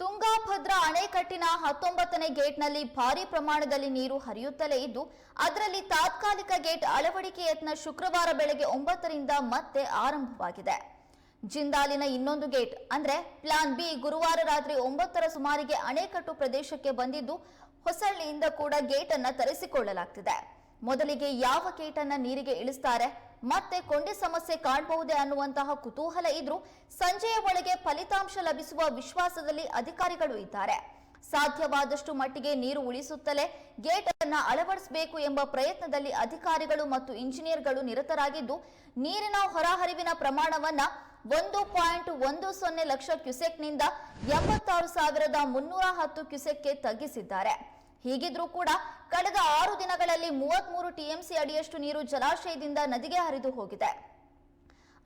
ತುಂಗಾಭದ್ರಾ ಅಣೆಕಟ್ಟಿನ ಹತ್ತೊಂಬತ್ತನೇ ಗೇಟ್ನಲ್ಲಿ ಭಾರಿ ಪ್ರಮಾಣದಲ್ಲಿ ನೀರು ಹರಿಯುತ್ತಲೇ ಇದ್ದು, ಅದರಲ್ಲಿ ತಾತ್ಕಾಲಿಕ ಗೇಟ್ ಅಳವಡಿಕೆ ಯತ್ನ ಶುಕ್ರವಾರ ಬೆಳಗ್ಗೆ ಒಂಬತ್ತರಿಂದ ಮತ್ತೆ ಆರಂಭವಾಗಿದೆ. ಜಿಂದಾಲಿನ ಇನ್ನೊಂದು ಗೇಟ್, ಅಂದ್ರೆ ಪ್ಲಾನ್ ಬಿ, ಗುರುವಾರ ರಾತ್ರಿ ಒಂಬತ್ತರ ಸುಮಾರಿಗೆ ಅಣೆಕಟ್ಟು ಪ್ರದೇಶಕ್ಕೆ ಬಂದಿದ್ದು, ಹೊಸಳ್ಳಿಯಿಂದ ಕೂಡ ಗೇಟ್ ಅನ್ನ ತರಿಸಿಕೊಳ್ಳಲಾಗ್ತಿದೆ. ಮೊದಲಿಗೆ ಯಾವ ಗೇಟ್ ಅನ್ನ ನೀರಿಗೆ ಇಳಿಸ್ತಾರೆ? ಮತ್ತೆ ಕೊಂಡಿ ಸಮಸ್ಯೆ ಕಾಣಬಹುದೇ ಅನ್ನುವಂತಹ ಕುತೂಹಲ ಇದ್ರೂ ಸಂಜೆಯ ಒಳಗೆ ಫಲಿತಾಂಶ ಲಭಿಸುವ ವಿಶ್ವಾಸದಲ್ಲಿ ಅಧಿಕಾರಿಗಳು ಇದ್ದಾರೆ. ಸಾಧ್ಯವಾದಷ್ಟು ಮಟ್ಟಿಗೆ ನೀರು ಉಳಿಸುತ್ತಲೇ ಗೇಟ್ ಅನ್ನ ಅಳವಡಿಸಬೇಕು ಎಂಬ ಪ್ರಯತ್ನದಲ್ಲಿ ಅಧಿಕಾರಿಗಳು ಮತ್ತು ಇಂಜಿನಿಯರ್ಗಳು ನಿರತರಾಗಿದ್ದು, ನೀರಿನ ಹೊರಹರಿವಿನ ಪ್ರಮಾಣವನ್ನ ಒಂದು ಪಾಯಿಂಟ್ ಒಂದು ಸೊನ್ನೆ ಲಕ್ಷ ಕ್ಯುಸೆಕ್ನಿಂದ ಎಂಬತ್ತಾರು ಸಾವಿರದ ಮುನ್ನೂರ ಹತ್ತು ಕ್ಯುಸೆಕ್ಗೆ ತಗ್ಗಿಸಿದ್ದಾರೆ. ಹೀಗಿದ್ರೂ ಕೂಡ ಕಳೆದ ಆರು ದಿನಗಳಲ್ಲಿ ಮೂವತ್ಮೂರು ಟಿಎಂಸಿ ಅಡಿಯಷ್ಟು ನೀರು ಜಲಾಶಯದಿಂದ ನದಿಗೆ ಹರಿದು ಹೋಗಿದೆ.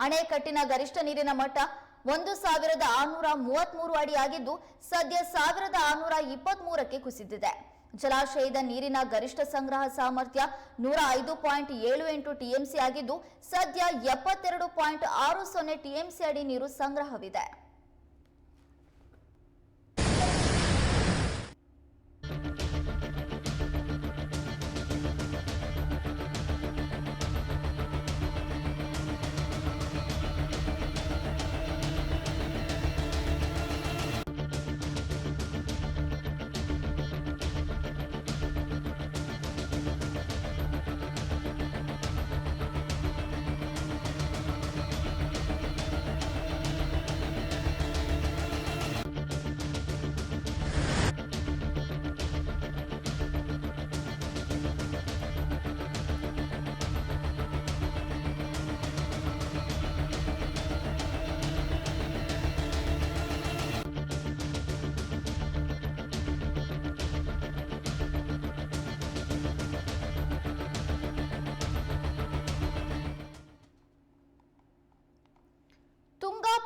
ಅಣೆಕಟ್ಟಿನ ಗರಿಷ್ಠ ನೀರಿನ ಮಟ್ಟ ಒಂದು ಸಾವಿರದ ಆರುನೂರ ಮೂವತ್ಮೂರು ಅಡಿ ಆಗಿದ್ದು, ಸದ್ಯ ಸಾವಿರದ ಆರುನೂರ ಇಪ್ಪತ್ಮೂರಕ್ಕೆ ಕುಸಿದಿದೆ. ಜಲಾಶಯದ ನೀರಿನ ಗರಿಷ್ಠ ಸಂಗ್ರಹ ಸಾಮರ್ಥ್ಯ ನೂರ ಐದು ಪಾಯಿಂಟ್ ಏಳು ಎಂಟು ಟಿಎಂಸಿ ಆಗಿದ್ದು, ಸದ್ಯ ಎಪ್ಪತ್ತೆರಡು ಪಾಯಿಂಟ್ ಆರು ಸೊನ್ನೆ ಟಿಎಂಸಿ ಅಡಿ ನೀರು ಸಂಗ್ರಹವಿದೆ.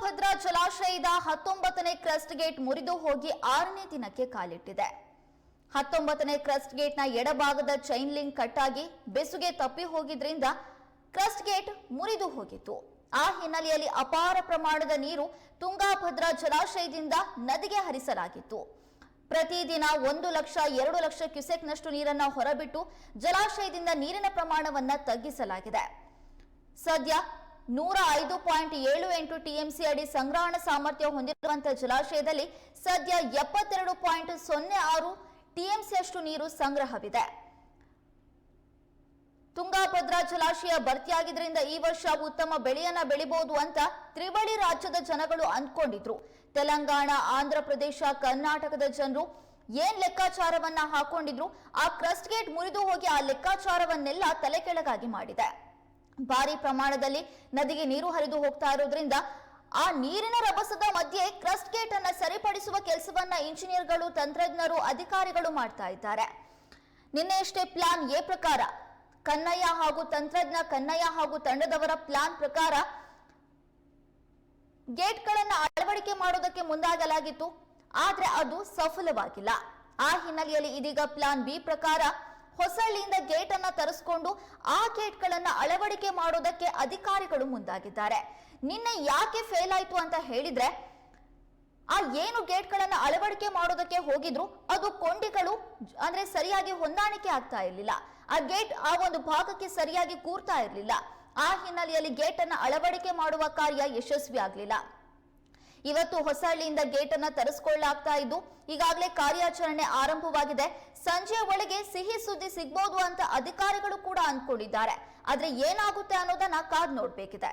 ತುಂಗಾಭದ್ರಾ ಜಲಾಶಯದ ಹತ್ತೊಂಬತ್ತನೇ ಕ್ರಸ್ಟ್ ಗೇಟ್ ಮುರಿದು ಹೋಗಿ ಆರನೇ ದಿನಕ್ಕೆ ಕಾಲಿಟ್ಟಿದೆ. ಹತ್ತೊಂಬತ್ತನೇ ಕ್ರಸ್ಟ್ ಗೇಟ್ನ ಎಡಭಾಗದ ಚೈನ್ ಲಿಂಕ್ ಕಟ್ಟಾಗಿ ಬೆಸುಗೆ ತಪ್ಪಿ ಹೋಗಿದ್ರಿಂದ ಕ್ರಸ್ಟ್ ಗೇಟ್ ಮುರಿದು ಹೋಗಿತ್ತು. ಆ ಹಿನ್ನೆಲೆಯಲ್ಲಿ ಅಪಾರ ಪ್ರಮಾಣದ ನೀರು ತುಂಗಾಭದ್ರಾ ಜಲಾಶಯದಿಂದ ನದಿಗೆ ಹರಿಸಲಾಗಿತ್ತು. ಪ್ರತಿದಿನ ಒಂದು ಲಕ್ಷ ಎರಡು ಲಕ್ಷ ಕ್ಯುಸೆಕ್ನಷ್ಟು ನೀರನ್ನು ಹೊರಬಿಟ್ಟು ಜಲಾಶಯದಿಂದ ನೀರಿನ ಪ್ರಮಾಣವನ್ನ ತಗ್ಗಿಸಲಾಗಿದೆ. ಸದ್ಯ ನೂರ ಐದು ಪಾಯಿಂಟ್ ಏಳು ಎಂಟು ಟಿಎಂಸಿ ಅಡಿ ಸಂಗ್ರಹಣ ಸಾಮರ್ಥ್ಯ ಹೊಂದಿರುವಂತಹ ಜಲಾಶಯದಲ್ಲಿ ಸದ್ಯ ಎಪ್ಪತ್ತೆರಡು ಪಾಯಿಂಟ್ ಸೊನ್ನೆ ಆರು ಟಿಎಂಸಿಯಷ್ಟು ನೀರು ಸಂಗ್ರಹವಿದೆ. ತುಂಗಾಭದ್ರಾ ಜಲಾಶಯ ಭರ್ತಿಯಾಗಿದ್ದರಿಂದ ಈ ವರ್ಷ ಉತ್ತಮ ಬೆಳೆಯನ್ನ ಬೆಳಿಬಹುದು ಅಂತ ತ್ರಿವಳಿ ರಾಜ್ಯದ ಜನಗಳು ಅಂದ್ಕೊಂಡಿದ್ರು. ತೆಲಂಗಾಣ, ಆಂಧ್ರ ಪ್ರದೇಶ, ಕರ್ನಾಟಕದ ಜನರು ಏನ್ ಲೆಕ್ಕಾಚಾರವನ್ನ ಹಾಕೊಂಡಿದ್ರು? ಆ ಕ್ರಸ್ಟ್ ಗೇಟ್ ಮುರಿದು ಹೋಗಿ ಆ ಲೆಕ್ಕಾಚಾರವನ್ನೆಲ್ಲ ತಲೆ ಕೆಳಗಾಗಿ ಮಾಡಿದೆ. ಭಾರಿ ಪ್ರಮಾಣದಲ್ಲಿ ನದಿಗೆ ನೀರು ಹರಿದು ಹೋಗ್ತಾ ಇರೋದ್ರಿಂದ ಆ ನೀರಿನ ರಭಸದ ಮಧ್ಯೆ ಕ್ರಸ್ಟ್ ಗೇಟ್ ಅನ್ನ ಸರಿಪಡಿಸುವ ಕೆಲಸವನ್ನ ಇಂಜಿನಿಯರ್ಗಳು, ತಂತ್ರಜ್ಞರು, ಅಧಿಕಾರಿಗಳು ಮಾಡ್ತಾ ಇದ್ದಾರೆ. ನಿನ್ನೆಯಷ್ಟೇ ಪ್ಲಾನ್ ಎ ಪ್ರಕಾರ ಕನ್ನಯ್ಯ ಹಾಗೂ ತಂತ್ರಜ್ಞ ಕನ್ನಯ್ಯ ಹಾಗೂ ತಂಡದವರ ಪ್ಲಾನ್ ಪ್ರಕಾರ ಗೇಟ್ಗಳನ್ನ ಅಳವಡಿಕೆ ಮಾಡೋದಕ್ಕೆ ಮುಂದಾಗಲಾಗಿತ್ತು. ಆದ್ರೆ ಅದು ಸಫಲವಾಗಿಲ್ಲ. ಆ ಹಿನ್ನೆಲೆಯಲ್ಲಿ ಇದೀಗ ಪ್ಲಾನ್ ಬಿ ಪ್ರಕಾರ ಹೊಸಳ್ಳಿಯಿಂದ ಗೇಟ್ ಅನ್ನ ತರಿಸಿಕೊಂಡು ಆ ಗೇಟ್ಗಳನ್ನ ಅಳವಡಿಕೆ ಮಾಡೋದಕ್ಕೆ ಅಧಿಕಾರಿಗಳು ಮುಂದಾಗಿದ್ದಾರೆ. ನಿನ್ನೆ ಯಾಕೆ ಫೇಲ್ ಆಯ್ತು ಅಂತ ಹೇಳಿದ್ರೆ, ಆ ಏನು ಗೇಟ್ಗಳನ್ನು ಅಳವಡಿಕೆ ಮಾಡೋದಕ್ಕೆ ಹೋಗಿದ್ರು, ಅದು ಕೊಂಡಿಗಳು ಅಂದ್ರೆ ಸರಿಯಾಗಿ ಹೊಂದಾಣಿಕೆ ಆಗ್ತಾ ಇರಲಿಲ್ಲ. ಆ ಗೇಟ್ ಆ ಒಂದು ಭಾಗಕ್ಕೆ ಸರಿಯಾಗಿ ಕೂರ್ತಾ ಇರಲಿಲ್ಲ. ಆ ಹಿನ್ನೆಲೆಯಲ್ಲಿ ಗೇಟ್ ಅನ್ನ ಅಳವಡಿಕೆ ಮಾಡುವ ಕಾರ್ಯ ಯಶಸ್ವಿ ಆಗ್ಲಿಲ್ಲ. ಇವತ್ತು ಹೊಸಹಳ್ಳಿಯಿಂದ ಗೇಟ್ ಅನ್ನ ತರಿಸ್ಕೊಳ್ಳಾಗ್ತಾ ಇದ್ದು ಈಗಾಗಲೇ ಕಾರ್ಯಾಚರಣೆ ಆರಂಭವಾಗಿದೆ. ಸಂಜೆ ಒಳಗೆ ಸಿಹಿ ಸುದ್ದಿ ಸಿಗ್ಬೋದು ಅಂತ ಅಧಿಕಾರಿಗಳು ಕೂಡ ಅಂದ್ಕೊಂಡಿದ್ದಾರೆ. ಆದ್ರೆ ಏನಾಗುತ್ತೆ ಅನ್ನೋದನ್ನ ಕಾದ್ ನೋಡ್ಬೇಕಿದೆ.